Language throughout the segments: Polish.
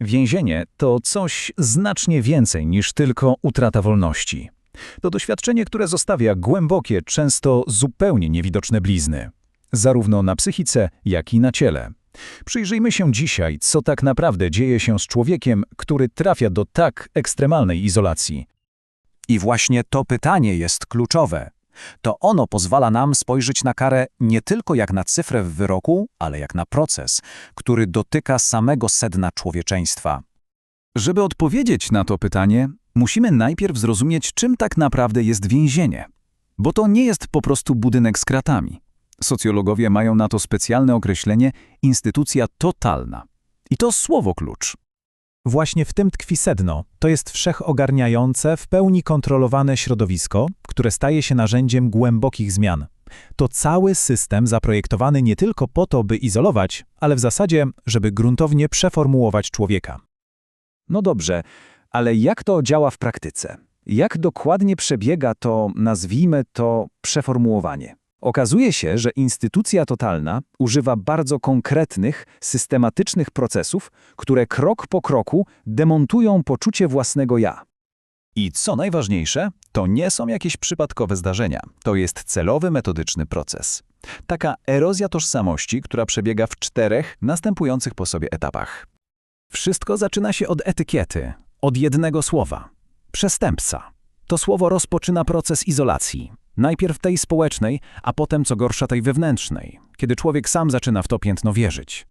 Więzienie to coś znacznie więcej niż tylko utrata wolności. To doświadczenie, które zostawia głębokie, często zupełnie niewidoczne blizny, zarówno na psychice, jak i na ciele. Przyjrzyjmy się dzisiaj, co tak naprawdę dzieje się z człowiekiem, który trafia do tak ekstremalnej izolacji. I właśnie to pytanie jest kluczowe. To ono pozwala nam spojrzeć na karę nie tylko jak na cyfrę w wyroku, ale jak na proces, który dotyka samego sedna człowieczeństwa. Żeby odpowiedzieć na to pytanie, musimy najpierw zrozumieć, czym tak naprawdę jest więzienie. Bo to nie jest po prostu budynek z kratami. Socjologowie mają na to specjalne określenie instytucja totalna. I to słowo klucz. Właśnie w tym tkwi sedno. To jest wszechogarniające, w pełni kontrolowane środowisko, które staje się narzędziem głębokich zmian. To cały system zaprojektowany nie tylko po to, by izolować, ale w zasadzie, żeby gruntownie przeformułować człowieka. No dobrze, ale jak to działa w praktyce? Jak dokładnie przebiega to, nazwijmy to, przeformułowanie? Okazuje się, że instytucja totalna używa bardzo konkretnych, systematycznych procesów, które krok po kroku demontują poczucie własnego ja. I co najważniejsze, to nie są jakieś przypadkowe zdarzenia. To jest celowy, metodyczny proces. Taka erozja tożsamości, która przebiega w czterech następujących po sobie etapach. Wszystko zaczyna się od etykiety, od jednego słowa. Przestępca. To słowo rozpoczyna proces izolacji. Najpierw tej społecznej, a potem co gorsza tej wewnętrznej, kiedy człowiek sam zaczyna w to piętno wierzyć.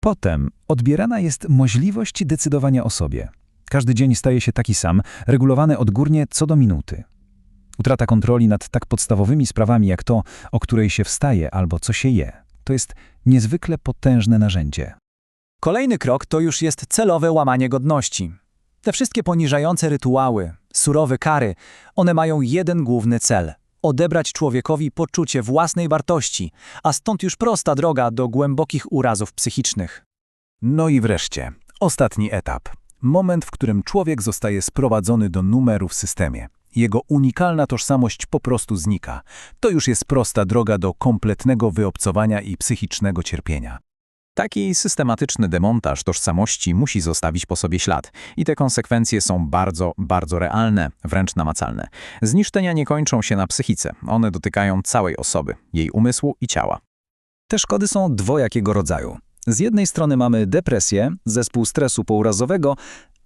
Potem odbierana jest możliwość decydowania o sobie. Każdy dzień staje się taki sam, regulowany odgórnie co do minuty. Utrata kontroli nad tak podstawowymi sprawami jak to, o której się wstaje albo co się je, to jest niezwykle potężne narzędzie. Kolejny krok to już jest celowe łamanie godności. Te wszystkie poniżające rytuały, surowe kary, one mają jeden główny cel – odebrać człowiekowi poczucie własnej wartości, a stąd już prosta droga do głębokich urazów psychicznych. No i wreszcie, ostatni etap. Moment, w którym człowiek zostaje sprowadzony do numeru w systemie. Jego unikalna tożsamość po prostu znika. To już jest prosta droga do kompletnego wyobcowania i psychicznego cierpienia. Taki systematyczny demontaż tożsamości musi zostawić po sobie ślad i te konsekwencje są bardzo, bardzo realne, wręcz namacalne. Zniszczenia nie kończą się na psychice, one dotykają całej osoby, jej umysłu i ciała. Te szkody są dwojakiego rodzaju. Z jednej strony mamy depresję, zespół stresu pourazowego,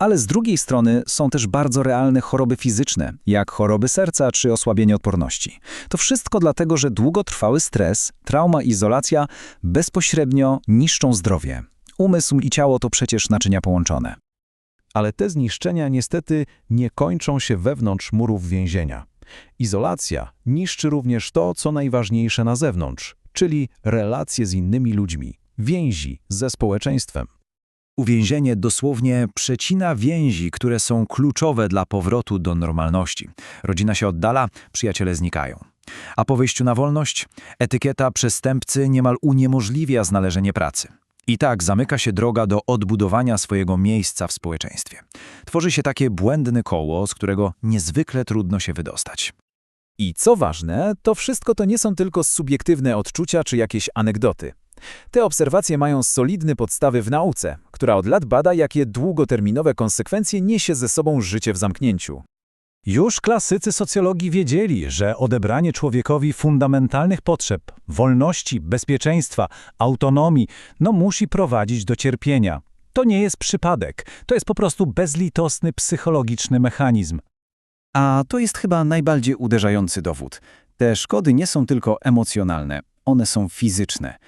ale z drugiej strony są też bardzo realne choroby fizyczne, jak choroby serca czy osłabienie odporności. To wszystko dlatego, że długotrwały stres, trauma, izolacja bezpośrednio niszczą zdrowie. Umysł i ciało to przecież naczynia połączone. Ale te zniszczenia niestety nie kończą się wewnątrz murów więzienia. Izolacja niszczy również to, co najważniejsze na zewnątrz, czyli relacje z innymi ludźmi, więzi ze społeczeństwem. Uwięzienie dosłownie przecina więzi, które są kluczowe dla powrotu do normalności. Rodzina się oddala, przyjaciele znikają. A po wyjściu na wolność, etykieta przestępcy niemal uniemożliwia znalezienie pracy. I tak zamyka się droga do odbudowania swojego miejsca w społeczeństwie. Tworzy się takie błędne koło, z którego niezwykle trudno się wydostać. I co ważne, to wszystko to nie są tylko subiektywne odczucia czy jakieś anegdoty. Te obserwacje mają solidne podstawy w nauce, która od lat bada, jakie długoterminowe konsekwencje niesie ze sobą życie w zamknięciu. Już klasycy socjologii wiedzieli, że odebranie człowiekowi fundamentalnych potrzeb, wolności, bezpieczeństwa, autonomii, no musi prowadzić do cierpienia. To nie jest przypadek, to jest po prostu bezlitosny psychologiczny mechanizm. A to jest chyba najbardziej uderzający dowód. Te szkody nie są tylko emocjonalne, one są fizyczne.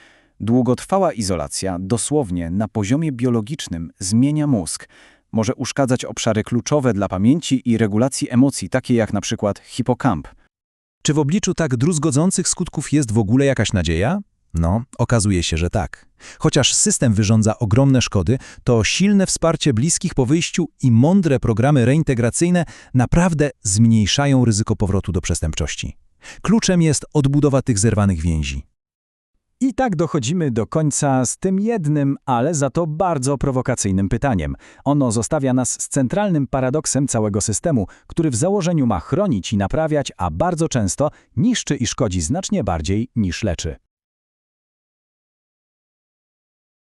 Długotrwała izolacja dosłownie na poziomie biologicznym zmienia mózg. Może uszkadzać obszary kluczowe dla pamięci i regulacji emocji, takie jak przykład hipokamp. Czy w obliczu tak druzgodzących skutków jest w ogóle jakaś nadzieja? No, okazuje się, że tak. Chociaż system wyrządza ogromne szkody, to silne wsparcie bliskich po wyjściu i mądre programy reintegracyjne naprawdę zmniejszają ryzyko powrotu do przestępczości. Kluczem jest odbudowa tych zerwanych więzi. I tak dochodzimy do końca z tym jednym, ale za to bardzo prowokacyjnym pytaniem. Ono zostawia nas z centralnym paradoksem całego systemu, który w założeniu ma chronić i naprawiać, a bardzo często niszczy i szkodzi znacznie bardziej niż leczy.